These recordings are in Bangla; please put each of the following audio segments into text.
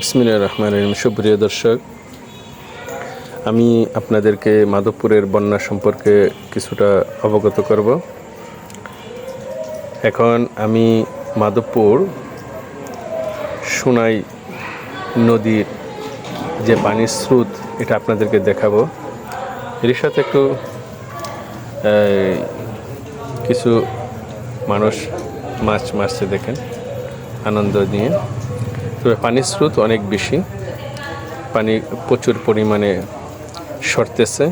বিসমিল্লাহ রহমান রহিম। সুপ্রিয় দর্শক, আমি আপনাদেরকে মাধবপুরের বন্যা সম্পর্কে কিছুটা অবগত করব। এখন আমি মাধবপুর সোনাই নদীর যে পানির স্রোত, এটা আপনাদেরকে দেখাবো। এর সাথে একটু কিছু মানুষ মাছ মারছে দেখেন, আনন্দ নিয়ে। তবে পানির স্রোত অনেক বেশি। পানি প্রচুর পরিমাণে সরতেছে।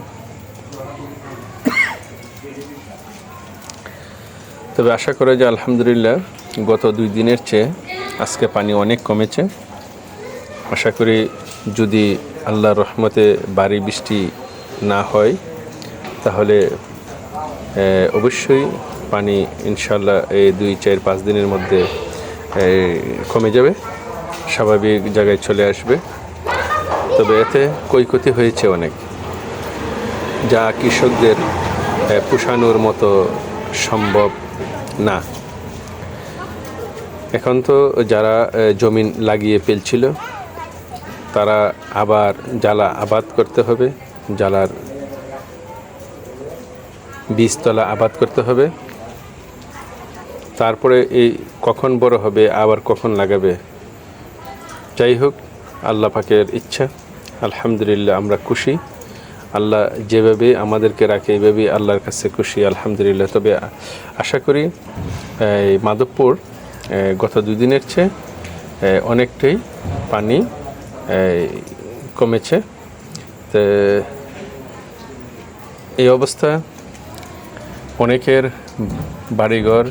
তবে আশা করে যে আলহামদুলিল্লাহ গত দুই দিনের চেয়ে আজকে পানি অনেক কমেছে। আশা করি যদি আল্লাহ রহমতে বাড়ি বৃষ্টি না হয়, তাহলে অবশ্যই পানি ইনশাল্লাহ এই দুই, চার, পাঁচ দিনের মধ্যে কমে যাবে। স্বাভাবিক জায়গায় চলে আসবে। তবে এতে ক্ষয়ক্ষতি হয়েছে অনেক। যা কৃষকদের পোষানোর মতো সম্ভব না। এখন তো যারা জমিন লাগিয়ে ফেলছিল, তারা আবার জ্বালা আবাদ করতে হবে। জ্বালার বীজতলা আবাদ করতে হবে। তারপরে এই কখন বড় হবে, আবার কখন লাগাবে যাই হোক আল্লাহ পাকের ইচ্ছা, আলহামদুলিল্লাহ আমরা খুশি। আল্লাহ যেভাবে আমাদেরকে রাখে, এইভাবেই আল্লাহর কাছে খুশি, আলহামদুলিল্লাহ। তবে আশা করি, এই মাধবপুর গত দুই দিনের চেয়ে অনেকটাই পানি কমেছে। তো, এই অবস্থা, অনেকের বাড়িঘর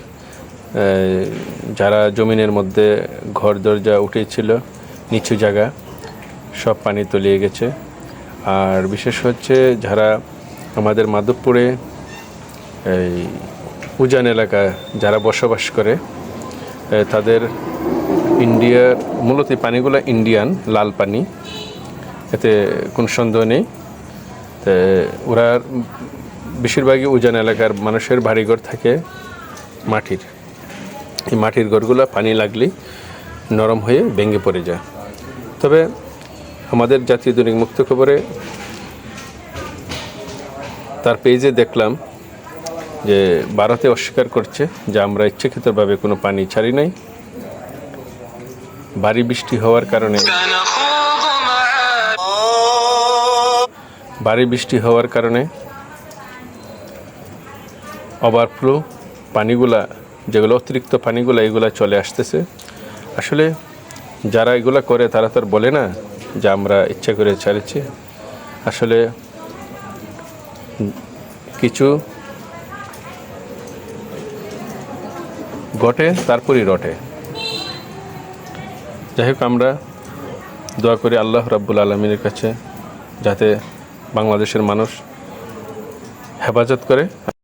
যারা জমিনের মধ্যে ঘর, দরজা উঠেছিল নিচু জায়গা, সব পানি তলিয়ে গেছে। আর বিশেষ হচ্ছে যারা আমাদের মাধবপুরে এই উজান এলাকায় যারা বসবাস করে তাদের ইন্ডিয়ার মূলত পানিগুলো ইন্ডিয়ান, লাল পানি। এতে কোনো সন্দেহ নেই। তো ওরা বেশিরভাগই উজান এলাকার মানুষের বাড়িঘর থাকে মাটির। এই মাটির ঘরগুলো পানি লাগলেই নরম হয়ে ভেঙে পড়ে যায়। তবে আমাদের জাতীয় দৈনিক মুক্ত খবরে তার পেজে দেখলাম যে ভারতে অস্বীকার করছে যে আমরা ইচ্ছাকৃতভাবে কোনো পানি ছাড়ি নাই। ভারী বৃষ্টি হওয়ার কারণে ভারী বৃষ্টি হওয়ার কারণে ওভারফ্লো পানিগুলা, যেগুলো অতিরিক্ত পানিগুলা, এগুলা চলে আসতেছে। আসলে যারা এগুলা করে, তারা তো বলে না যে আমরা ইচ্ছা করে ছাড়েছি। আসলে কিছু ঘটে, তারপরই রটে। যাই হোক, আমরা দোয়া করি আল্লাহ রাব্বুল আলমিনের কাছে যাতে বাংলাদেশের মানুষ হেফাজত করে।